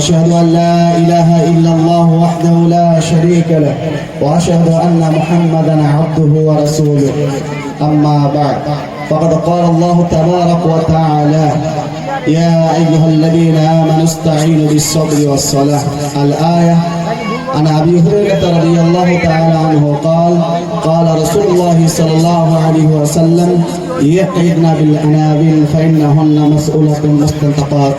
أشهد أن لا إله إلا الله وحده لا شريك له وأشهد أن محمدا عبده ورسوله. أما بعد فقد قال الله تبارك وتعالى يا أيها الذين آمنوا استعينوا بالصبر والصلاة. الآية عن أبي هريرة رضي الله تعالى عنه قال قال رسول الله صلى الله عليه وسلم يقعدن بالأنابل فإنهن مسؤولة مستنطقات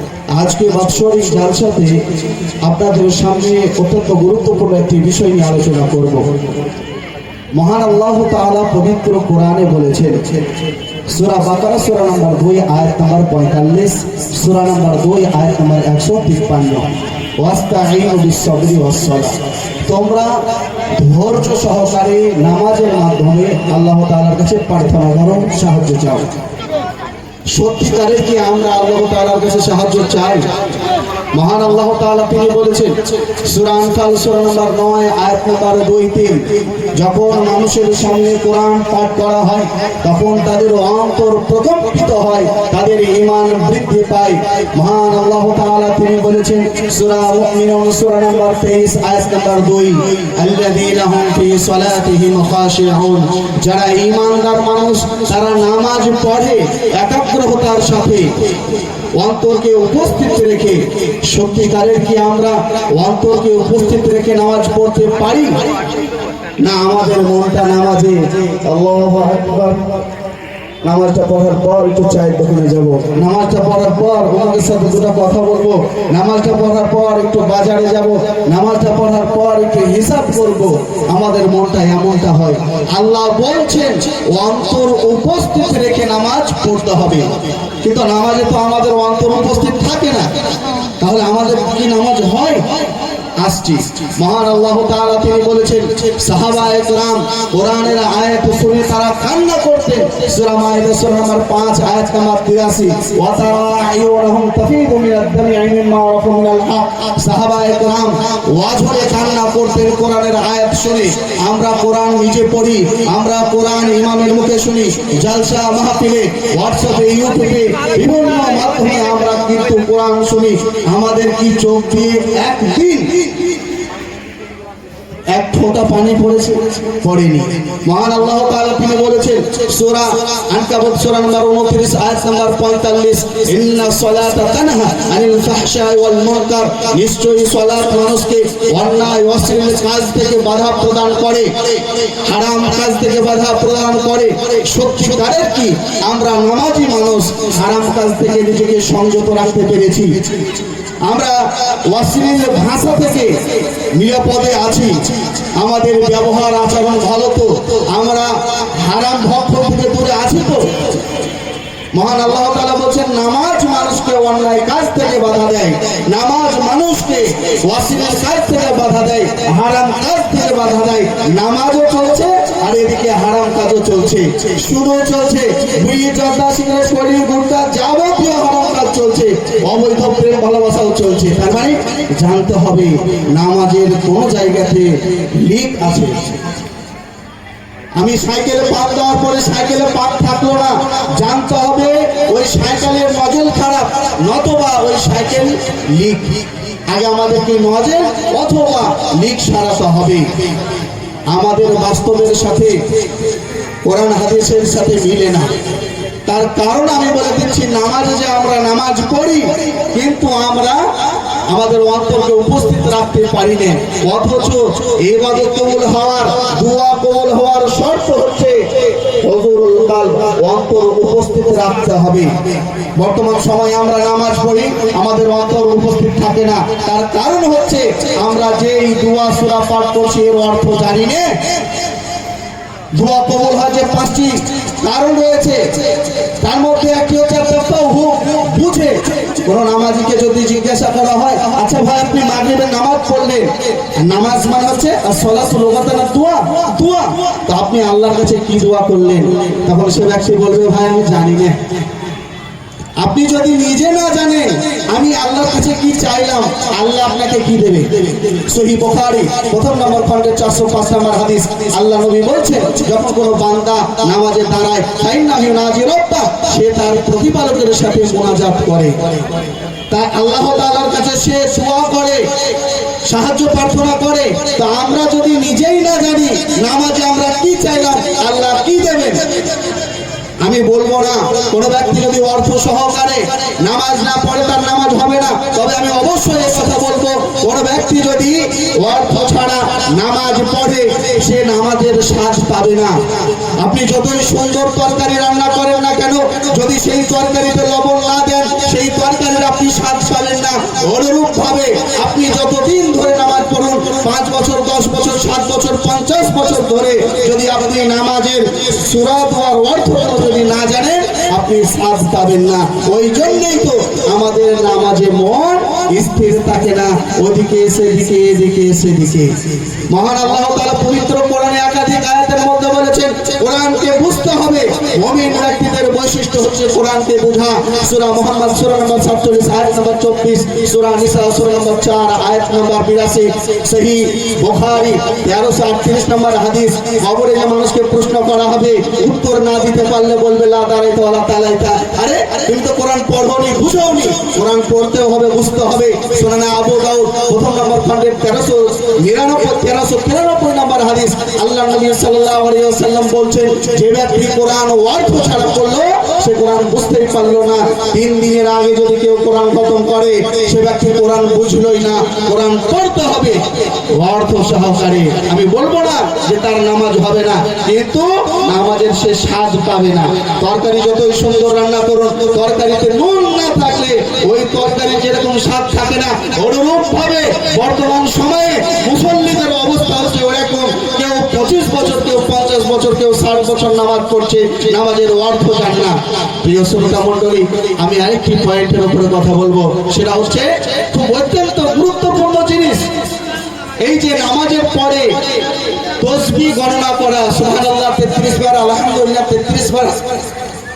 আজকে বাৎসরিক জালসাতে আপনাদের সামনে অত্যন্ত গুরুত্বপূর্ণ একটি বিষয় নিয়ে আলোচনা করব। মহান আল্লাহ তাআলা পবিত্র কোরআনে বলেছেন, সূরা বাকারা, সূরা নম্বর 2 আয়াত নম্বর 45 সূরা নম্বর 2 আয়াত নম্বর 153 ওয়াস্তাঈনু বিস-সাবরি ওয়াস-সালাহ। তোমরা ধৈর্য সহকারে নামাজের মাধ্যমে আল্লাহ তাআলার কাছে প্রার্থনা করো, সাহায্য চাও। সত্যিকারের কি আমরা আল্লাহ তাআলার কাছে সাহায্য চাই? মহান আল্লাহ তাআলা তিনি বলেছেন, সূরা আনফাল, সূরা নম্বর 9 আয়াত নম্বর 2 3 যখন মানুষের সামনে কোরআন পাঠ করা হয়, তখন তাদের অন্তর প্রকম্পিত হয়, তাদের ঈমান বৃদ্ধি পায়। মহান আল্লাহ তাআলা তিনি বলেছেন, সূরা মুমিনুন, সূরা নম্বর 23 আয়াত নম্বর 2 আল্লাযীনা হুম ফি সালাতিহিম খাশিউন, যারা ঈমানদার মানুষ, তারা নামাজ পড়ে, একাগ্রতার সাথে। অন্তরকে উপস্থিত রেখে, সত্যিকারের কি আমরা অন্তরকে উপস্থিত রেখে নামাজ পড়তে পারি? না আমাদের মনটা নামাজে। আল্লাহু নামাজটা পড়ার পর একটু চায়ের দোকানে যাব। নামাজটা পড়ার পর ওনাদের সাথে দুটো কথা বলব। নামাজটা পড়ার পর একটু বাজারে যাব। নামাজটা পড়ার পর একটু হিসাব করব। আমাদের মনটা এমনটা হয়। আল্লাহ বলছেন, অন্তর উপস্থিত রেখে নামাজ পড়তে হবে। কিন্তু নামাজে তো আমাদের অন্তর উপস্থিত থাকে না। তাহলে আমাদের কি নামাজ হয়? আসছি মহান আল্লাহ তাআলা তিনি বলেছেন, সাহাবা কোরআনের আয়াত শুনে তারা কান্না করতেন। সূরা সূরা নাম্বার 5 আয়াত নাম্বার 83 ওয়া তারা দামি মিম্মা মিনাল কান্না করতেন কোরআনের আয়াত শুনে। আমরা কোরআন নিজে পড়ি, আমরা কোরআন ইমামের মুখে শুনি, জালসা মাহফিলে, হোয়াটসঅ্যাপে, ইউটিউবে, বিভিন্ন মাধ্যমে আমরা কিন্তু কোরআন শুনি। আমাদের কি চোখ দিয়ে একদিন এক ফোঁটা পানি পড়েছে, পড়েনি। মহান আল্লাহ তাআলা তিনি বলেছেন, সূরা আনকাবুত, সূরা নম্বর 29 আয়াত নম্বর 45 ইন্না সালাতা তানহা আনিল ফাহশাই ওয়াল মুনকার। নিশ্চয়ই সালাত মানুষকে অন্যায়, অশ্লীল কাজ থেকে বাধা প্রদান করে। হারাম কাজ থেকে বাধা প্রদান করে। সত্যিকারের কি? আমরা নামাজি মানুষ, হারাম কাজ থেকে নিজেকে সংযত রাখতে পেরেছি। আমরা অশ্লীল ভাষা থেকে নিরাপদে আছি। আমাদের ব্যবহার, আচরণ ভালো তো। আমরা হারাম ভক্ত থেকে দূরে আছি তো। মহান আল্লাহ তাআলা বলছেন, নামাজ মানুষকে অন্যায় কাজ থেকে বাধা দেয়, নামাজ মানুষকে ওয়াসিলের কাজ থেকে বাধা দেয়, হারাম কাজ থেকে বাধা দেয়। নামাজও চলছে, আর এদিকে হারাম কাজও চলছে। সুরও চলছে, বিড়ি, জর্দা সিগারেট কড়ি গুটকা যাবতীয় হারাম কাজ চলছে। অবৈধ প্রেম ভালোবাসাও চলছে। তার মানে জানতে হবে, নামাজের কোন জায়গাতে লিক আছে। আমি সাইকেলে পাক দেওয়ার পরে সাইকেলে পাক থাকল না হবে। ওই সাইকেলের নজল খারাপ, নতবা ওই সাইকেল লিক। আগে আমাদেরকে নজল অথবা লিক সারাতে হবে। আমাদের বাস্তবের সাথে, কোরআন হাদিসের সাথে মিলে না। তার কারণ আমি বলে দিচ্ছি, নামাজে যে আমরা নামাজ পড়ি, কিন্তু আমরা আমাদের অন্তরকে উপস্থিত রাখতে পারি না অথচ ইবাদত কবুল হওয়ার, দোয়া কবুল হওয়ার শর্ত হচ্ছে হজুরুল কালব অন্তর উপস্থিত রাখতে হবে। বর্তমান সময়ে আমরা নামাজ পড়ি, আমাদের অন্তর উপস্থিত থাকে না। তার কারণ হচ্ছে আমরা যেই দোয়া সুরা পাঠ করছি, এর অর্থ জানি না। দোয়া কবুল হয় যে পাঁচটি কারণ রয়েছে, তার মধ্যে একটি হচ্ছে বুঝে কোন নামাজিকে যদি জিজ্ঞাসা করা হয় আচ্ছা ভাই, আপনি মাগরিবের নামাজ পড়লেন? নামাজ মানে হচ্ছে, আর লোকাতানা দোয়া দোয়া। তো আপনি আল্লাহর কাছে কি দোয়া করলেন? তখন সে ব্যক্তি বলবে, ভাই, আমি জানি না। আপনি যদি নিজে না জানেন আমি আল্লাহর কাছে কি চাইলাম, আল্লাহ আপনাকে কি দেবে? সহি বুখারী, প্রথম নম্বর খণ্ডের চারশো পাঁচ নম্বর হাদিস। আল্লাহ নবী বলছেন, যখন কোনো বান্দা নামাজে দাঁড়ায় তাই না নাজি রব্বা সে তার প্রতিপালকের সাথে মোনাজাত করে। তাই আল্লাহ তাআলার কাছে সে দোয়া করে, সাহায্য প্রার্থনা করে। তা আমরা যদি নিজেই না জানি, নামাজে আমরা কি চাইলাম, আল্লাহ কি দেবেন? আমি বলব না, কোনো ব্যক্তি যদি অর্থ সহকারে নামাজ না পড়ে, তার নামাজ হবে না। তবে আমি অবশ্যই এই কথা বলব, কোন ব্যক্তি যদি অর্থ ছাড়া নামাজ পড়ে, সে নামাজের সাজ পাবে না। আপনি যতই সুন্দর তরকারি রান্না করেন না কেন, যদি সেই তরকারিতে লবণ না দেন, সেই তরকারির আপনি স্বাদ পাবেন না। অনুরূপ ভাবে আপনি যতদিন ধরে পঞ্চাশ বছর ধরে যদি আপনি নামাজের সুরাত আর অর্থ যদি না জানেন, আপনি সাজ পাবেন না। ওই জন্যই তো আমাদের নামাজে মন স্থির থাকে না। ওদিকে এসে দিকে এদিকে সেদিকে মহান আল্লাহ তারা পবিত্র কোরআনে একাধিক বলেছেন, কোরআনকে বুঝতে হবে। মুমিন ব্যক্তিদের বৈশিষ্ট্য হচ্ছে কোরআনকে বোঝা। সূরা মুহাম্মদ, সূরা নম্বর 47 আয়াত নম্বর 24 সূরা নিসা, সূরা নম্বর 4 আয়াত নম্বর 82 সহি বুখারী 1338 নম্বর হাদিস। কবরে যে মানুষকে প্রশ্ন করা হবে, উত্তর না দিতে পারলে বলবে, লা দাঁড়াইতে ওয়ালা তালাইতা। আরে, তুমি তো কোরআন পড়োনি বুঝোনি কোরআন পড়তেও হবে, বুঝতে হবে। সুনানে আবু দাউদ, প্রথম নম্বর খণ্ডের 1399 1393 নম্বর হাদিস। আল্লাহ নবী সাল্লাল্লাহু আলাইহি ওয়াসাল্লাম বলছেন, যে ব্যক্তি কোরআন অর্থ ছাড়া পড়ল সে কোরআন বুঝতেই পারল না। তিন দিনের আগে যদি কেউ কোরআন খতম করে, সে ব্যক্তি কোরআন বুঝলোই না। কোরআন পড়তে হবে। অর্থ সহকারে। আমি বলব না যে তার নামাজ হবে না, কিন্তু নামাজের সে স্বাদ পাবে না। তরকারি যতই সুন্দর রান্না করুন, তরকারিতে নুন না থাকলে ওই তরকারি যেরকম স্বাদ থাকে না, অনুরূপ ভাবে বর্তমান সময়ে মুসল্লিদের অবস্থা হচ্ছে ওরকম। কেউ পঁচিশ বছর বছর কেউ ষাট বছর নামাজ পড়ছে, নামাজের অর্থ জানে না। প্রিয় শ্রোতা মন্ডলী আমি আরেকটি পয়েন্টের উপরে কথা বলব। সেটা হচ্ছে, খুব অত্যন্ত গুরুত্বপূর্ণ জিনিস। এই যে নামাজের পরে তসবি গণনা করা, সুবহানাল্লাহ 33 বার, আলহামদুলিল্লাহ 33 বার।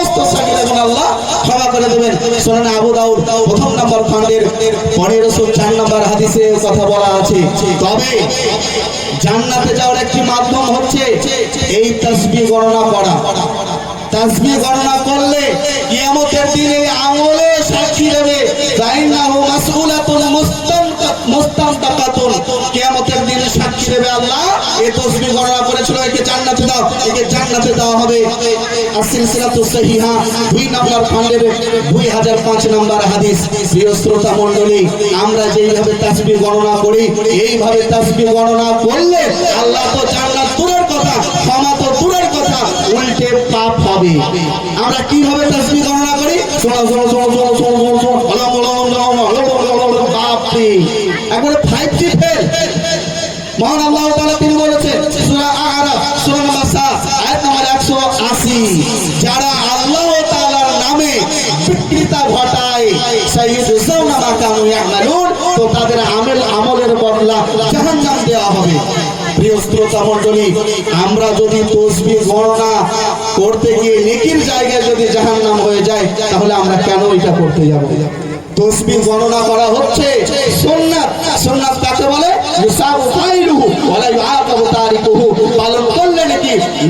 সমস্ত সাকিরা গুনাহ আল্লাহ ক্ষমা করে দেবেন। সুনান আবু দাউদ, প্রথম নম্বর খণ্ডের 1504 নম্বর হাদিসে কথা বলা আছে। তবে জান্নাতে যাওয়ার একটি মাধ্যম হচ্ছে এই তাসবিহ গণনা করা। তাসবিহ গণনা করলে কিয়ামতের দিনে আমলে সাক্ষী দেবে ফাইন্নাহু মাসউলাতুন মুস্তানতাকাতুন কিয়ামতের দিনে সাক্ষী দেবে আল্লাহ, এই তাসবিহ গণনা করেছিল একে জান্নাতে দেওয়া হবে আর সিলসিলাতু সহিহা দুই নম্বর খণ্ডের 2005 নম্বর হাদিস প্রিয় শ্রোতা মণ্ডলী আমরা যেইভাবে তাসবিহ গণনা করি এইভাবে তাসবিহ গণনা করলে আল্লাহ তো জান্নাত দূরের কথা ক্ষমা তো দূরের কথা উল্টে পাপ হবে আমরা কীভাবে তাসবিহ গণনা করি শোনো শোনো শোনো শোনো শোনো শোনো শোনো হলম হলম হলম হলম বাপরে একবারে ফাইভ জি ফেল মহান আল্লাহ তাআলা তাদের আমল আমলের বদলা দেওয়া হবে। আমরা যদি তসবি গণনা করতে গিয়ে নেকির জায়গায় যদি জাহান্নাম হয়ে যায়, তাহলে আমরা কেন এটা করতে যাব? তসবি গণনা করা হচ্ছে সুন্নাত। সুন্নাত কাকে বলে? ইউসাবু ফাইলুহু ওয়ালা ইউআকাবু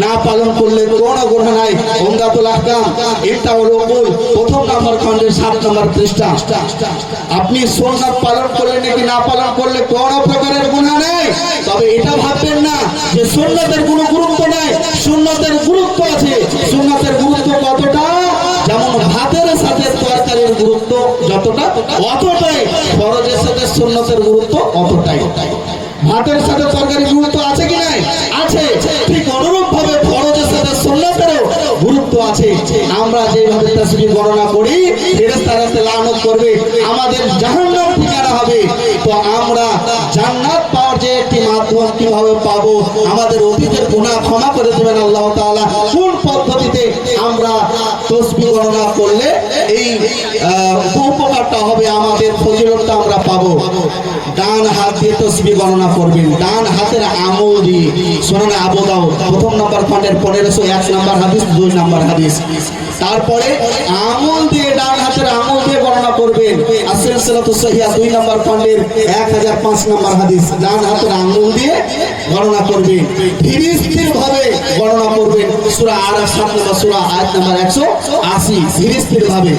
না পালন করলে কোনো গুনাহ নাই। উমদাতুল আহকাম ইফতাউল উকুল প্রথম নম্বর খণ্ডের 7 নম্বর পৃষ্ঠা। আপনি সুন্নাত পালন করলে নাকি না পালন করলে কোনো প্রকারের গুনাহ নেই। তবে এটা ভাববেন না যে সুন্নাতের কোনো গুরুত্ব নাই। সুন্নাতের গুরুত্ব আছে। সুন্নাতের গুরুত্ব কতটা? যেমন ভাতের সাথে তরকারির গুরুত্ব যতটা, অতটাই। ফরজের সাথে সুন্নতের গুরুত্ব অতটাই। ভাতের সাথে তরকারির গুরুত্ব আছে কি নাই? আছে। ঠিক অনুরূপ আমরা যেভাবে তাসবিহ গণনা করি, ফেরেশতারা লানত করবে। আমাদের জাহান্নাম ঠিকানা হবে। তো আমরা জান্নাত পাওয়ার যে একটি মাধ্যম কীভাবে পাবো, আমাদের অতীতের গুনাহ ক্ষমা করে দেবেন আল্লাহ তাআলা। কোন পদ্ধতিতে আমরা তসবিহ গণনা করলে এই উপকারটা হবে, আমাদের ফজিলতটা আমরা পাবো? ডান হাত দিয়ে তসবিহ গণনা করবেন। ডান হাতের আমল দিয়ে। শোনান আবু দাউদ, প্রথম নম্বর খণ্ডের পনেরোশো এক নম্বর হাদিস, দুই নম্বর হাদিস। তারপরে আমল দিয়ে, ডান হাতের আমল দিয়ে গণনা করবেন। আসেন সিরাতুস সহিয়া দুই নম্বর খণ্ডের এক হাজার পাঁচ নম্বর হাদিস। ডান হাতের আঙুল দিয়ে গণনা করবেন। ধীরে স্থির ভাবে গণনা করবেন। সূরা আরাফ সাত নম্বর, সূরা আয়াত নম্বর একশো আশি। ধীরে ভাবে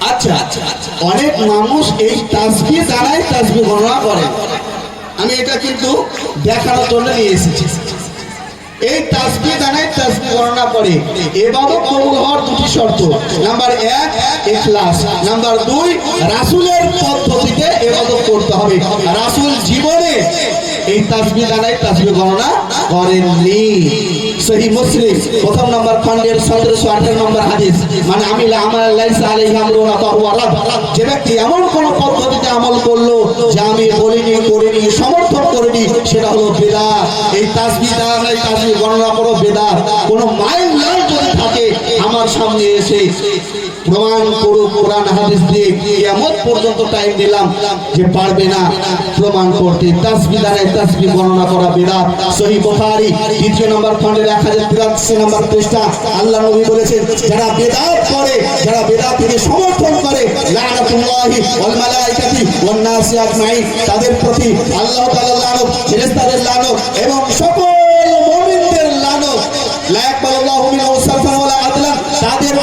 আচ্ছা অনেক মানুষ এই গণনা করে। আমি এটা কিন্তু দেখানোর জন্য নিয়ে এসেছি। এই গণনা করে। এবারও কবুল হওয়ার দুটি শর্ত। নাম্বার এক ইখলাস নাম্বার দুই, রাসূলের পদ্ধতিতে এবাদত করতে হবে। রাসূল জীবনে এই তাসবিহ দানায় তাসবিহ গণনা করেননি। সহি মুসলিম, প্রথম নম্বর খণ্ডের সতেরোশো আঠারো নম্বর হাদিস মানে আমি আমার লাইসা আলাইহি আমরুনা ফাহুয়া রাদ যে ব্যক্তি এমন কোন পদ্ধতিতে আমল করল যে আমি বলিনি, করিনি, সমর্থন করিনি, সেটা হলো বেদাত। এই তাসবিহ দ্বারা এই তাসবিহ গণনা করো বেদাত। কোন মাইল লাল যদি থাকে, আমার সামনে এসে প্রমাণ করো, কোরআন, হাদিস দিয়ে কিয়ামত পর্যন্ত টাইম দিলাম যে পারবে না প্রমাণ করতে। তাসবিহ দ্বারা এই তাসবিহ গণনা করা বেদাত। সহি বুখারী, দ্বিতীয় নম্বর খণ্ডের এক হাজার তিরাশি নম্বর পৃষ্ঠা, আল্লাহ নবী বলেছেন, যারা বেদাত করে, যারা বেদাত থেকে সমর্থন করে, লানাতুল্লাহি ওয়াল মালাইকাতি ওয়ান নাসি আজমাইন, তাদের প্রতি আল্লাহ তাআলা লানত, ফেরেশতাদের লানত এবং সকল মুমিনদের লানত, লা ইয়াকবালুল্লাহু মিনহু সারফান ওয়ালা আদলান, তাদের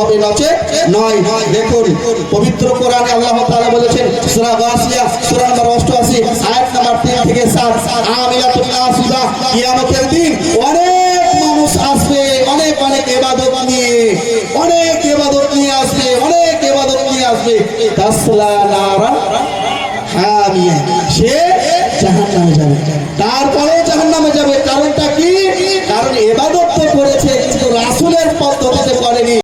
হবে নাচে? নয়। দেখুন, পবিত্র কোরআনে আল্লাহ তাআলা বলেছেন, সূরা গাসিয়া, সূরা নম্বর 88 আয়াত নম্বর 3 থেকে 7 আমিলাতুল নাসিবা কিয়ামতের দিন অনেক মানুষ আসবে, অনেক অনেক ইবাদত নিয়ে, অনেক ইবাদত নিয়ে আসবে, অনেক ইবাদত নিয়ে আসবে। তাসলা নারা হামিয়া। সে জাহান্নামে যাবে। তারপরে জাহান্নামে যাবে। কারণটা কি? কারণ ইবাদত